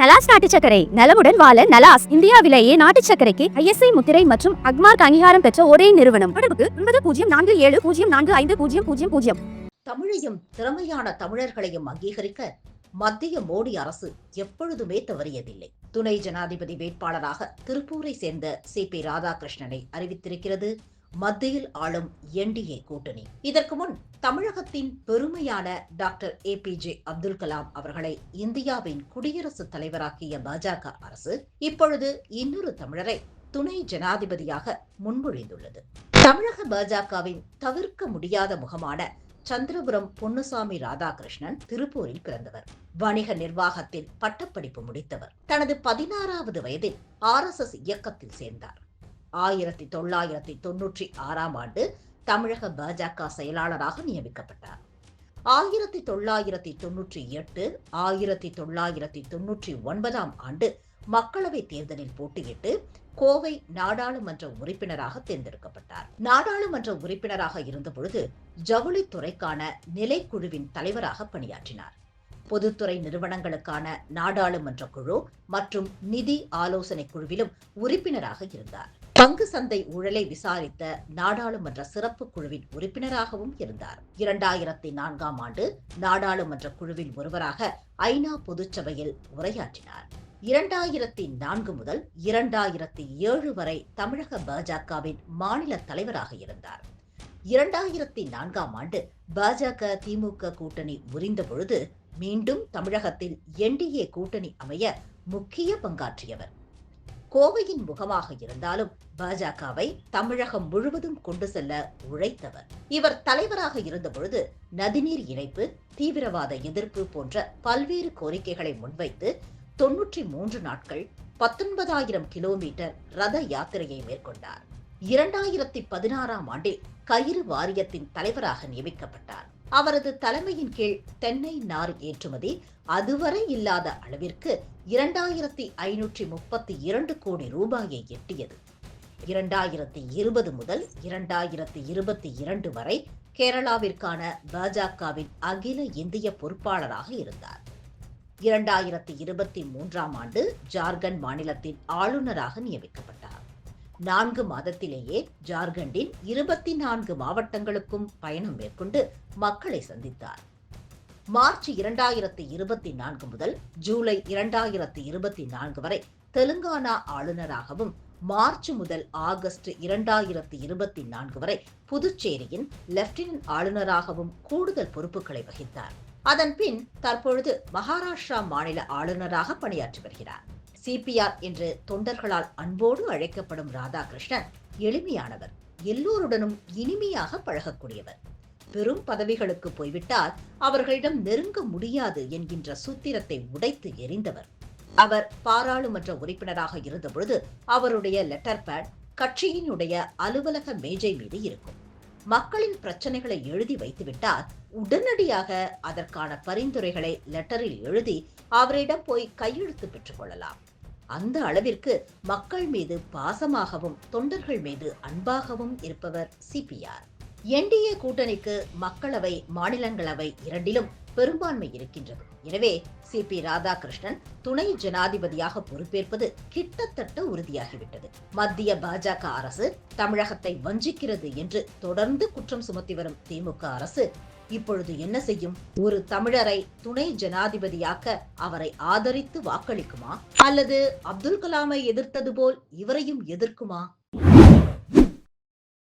நலாஸ் நாட்டு சக்கரை நலமுடன் வாழ நலாஸ் இந்தியாவிலேயே நாட்டு சக்கரைக்கு ஐஎஸ்ஐ முத்திரை மற்றும் அக்மார்க் அங்கீகாரம் பெற்ற ஒரே நிறுவனம். தொடர்புக்கு ஒன்பது பூஜ்ஜியம் நான்கு ஏழு பூஜ்ஜியம் நான்கு ஐந்து பூஜ்ஜியம் பூஜ்ஜியம் பூஜ்ஜியம். தமிழையும் திறமையான தமிழர்களையும் அங்கீகரிக்க மத்திய மோடி அரசு எப்பொழுதுமே தவறியதில்லை. துணை ஜனாதிபதி வேட்பாளராக திருப்பூரை சேர்ந்த சி பி ராதாகிருஷ்ணனை அறிவித்திருக்கிறது. மத்தியில் ஆளும் என்டிஏ கூட்டணி. இதற்கு முன் தமிழகத்தின் பெருமையான doctor A P J Abdul Kalam அவர்களை இந்தியாவின் குடியரசுத் தலைவராக்கிய பாஜக அரசு இப்பொழுது இன்னொரு தமிழரை துணை ஜனாதிபதியாக முன்மொழிந்துள்ளது. தமிழக பாஜகவின் தவிர்க்க முடியாத முகமான சந்திரபுரம் பொன்னுசாமி ராதாகிருஷ்ணன் திருப்பூரில் பிறந்தவர். வணிக நிர்வாகத்தில் பட்டப்படிப்பு முடித்தவர். தனது பதினாறாவது வயதில் ஆர்எஸ்எஸ் இயக்கத்தில் சேர்ந்தார். ஆயிரத்தி தொள்ளாயிரத்தி தொன்னூற்றி ஆறாம் ஆண்டு தமிழக பாஜக செயலாளராக நியமிக்கப்பட்டார். ஆயிரத்தி தொள்ளாயிரத்தி தொன்னூற்றி எட்டு ஆயிரத்தி தொள்ளாயிரத்தி தொன்னூற்றி ஒன்பதாம் ஆண்டு மக்களவைத் தேர்தலில் போட்டியிட்டு கோவை நாடாளுமன்ற உறுப்பினராக தேர்ந்தெடுக்கப்பட்டார். நாடாளுமன்ற உறுப்பினராக இருந்தபொழுது ஜவுளித்துறைக்கான நிலைக்குழுவின் தலைவராக பணியாற்றினார். பொதுத்துறை நிறுவனங்களுக்கான நாடாளுமன்ற குழு மற்றும் நிதி ஆலோசனை குழுவிலும் உறுப்பினராக இருந்தார். பங்கு சந்தை ஊழலை விசாரித்த நாடாளுமன்ற சிறப்பு குழுவின் உறுப்பினராகவும் இருந்தார். இரண்டாயிரத்தி நான்காம் ஆண்டு நாடாளுமன்ற குழுவில் ஒருவராக ஐநா பொதுச்சபையில் உரையாற்றினார். இரண்டாயிரத்தி நான்கு முதல் இரண்டாயிரத்தி ஏழு வரை தமிழக பாஜகவின் மாநில தலைவராக இருந்தார். இரண்டாயிரத்தி நான்காம் ஆண்டு பாஜக திமுக கூட்டணி முறிந்த பொழுது மீண்டும் தமிழகத்தில் என்டிஏ கூட்டணி அமைய முக்கிய பங்காற்றியவர். கோவையின் முகமாக இருந்தாலும் பாஜகவை தமிழகம் முழுவதும் கொண்டு செல்ல உழைத்தவர். இவர் தலைவராக இருந்தபொழுது நதிநீர் இணைப்பு தீவிரவாத எதிர்ப்பு போன்ற பல்வேறு கோரிக்கைகளை முன்வைத்து தொன்னூற்றி மூன்று நாட்கள் பத்தொன்பதாயிரம் கிலோமீட்டர் ரத யாத்திரையை மேற்கொண்டார். இரண்டாயிரத்தி பதினாறாம் ஆண்டில் கயிறு வாரியத்தின் தலைவராக நியமிக்கப்பட்டார். அவரது தலைமையின் கீழ் தென்னை நார் ஏற்றுமதி அதுவரை இல்லாத அளவிற்கு இரண்டாயிரத்தி ஐநூற்றி முப்பத்தி இரண்டு கோடி ரூபாயை எட்டியது. இரண்டாயிரத்தி இருபது முதல் இரண்டாயிரத்தி இருபத்தி இரண்டு வரை கேரளாவிற்கான பாஜகவின் அகில இந்திய பொறுப்பாளராக இருந்தார். இரண்டாயிரத்தி இருபத்தி மூன்றாம் ஆண்டு ஜார்க்கண்ட் மாநிலத்தின் ஆளுநராக நியமிக்கப்பட்டார். நான்கு மாதத்திலேயே ஜார்க்கண்டின் இருபத்தி நான்கு மாவட்டங்களுக்கும் பயணம் மேற்கொண்டு மக்களை சந்தித்தார். மார்ச் இரண்டாயிரத்தி இருபத்தி நான்கு முதல் ஜூலை இரண்டாயிரத்தி இருபத்தி நான்கு வரை தெலுங்கானா ஆளுநராகவும் மார்ச் முதல் ஆகஸ்ட் இரண்டாயிரத்தி இருபத்தி நான்கு வரை புதுச்சேரியின் லெப்டினன்ட் ஆளுநராகவும் கூடுதல் பொறுப்புகளை வகித்தார். அதன் பின் தற்பொழுது மகாராஷ்டிரா மாநில ஆளுநராக பணியாற்றி வருகிறார். சிபிஆர் என்று தொண்டர்களால் அன்போடு அழைக்கப்படும் ராதாகிருஷ்ணன் எளிமையானவர் எல்லோருடனும் இனிமையாக பழகக்கூடியவர். பெரும் பதவிகளுக்கு போய்விட்டால் அவர்களிடம் நெருங்க முடியாது என்கின்ற சூத்திரத்தை உடைத்து எறிந்தவர். அவர் பாராளுமன்ற உறுப்பினராக இருந்தபொழுது அவருடைய லெட்டர் பேட் கட்சியினுடைய அலுவலக மேஜை மீது இருக்கும். மக்களின் பிரச்சனைகளை எழுதி வைத்துவிட்டால் உடனடியாக அதற்கான பரிந்துரைகளை லெட்டரில் எழுதி அவரிடம் போய் கையெழுத்து பெற்றுக்கொள்ளலாம் அந்த அளவிற்கு மக்கள் மீது பாசமாகவும் தொண்டர்கள் மீது அன்பாகவும் இருப்பவர் சிபிஆர். என்டிஏ கூட்டணிக்கு மக்களவை மாநிலங்களவை இரண்டிலும் பெரும்பான்மை இருக்கின்றது. எனவே சி பி ராதாகிருஷ்ணன் துணை ஜனாதிபதியாக பொறுப்பேற்பது கிட்டத்தட்ட உறுதியாகிவிட்டது. மத்திய பாஜக அரசு தமிழகத்தை வஞ்சிக்கிறது என்று தொடர்ந்து குற்றம் சுமத்தி வரும் திமுக அரசு இப்பொழுது என்ன செய்யும்? ஒரு தமிழரை துணை ஜனாதிபதியாக்க அவரை ஆதரித்து வாக்களிக்குமா? அல்லது அப்துல் கலாமை எதிர்த்தது போல் இவரையும் எதிர்க்குமா?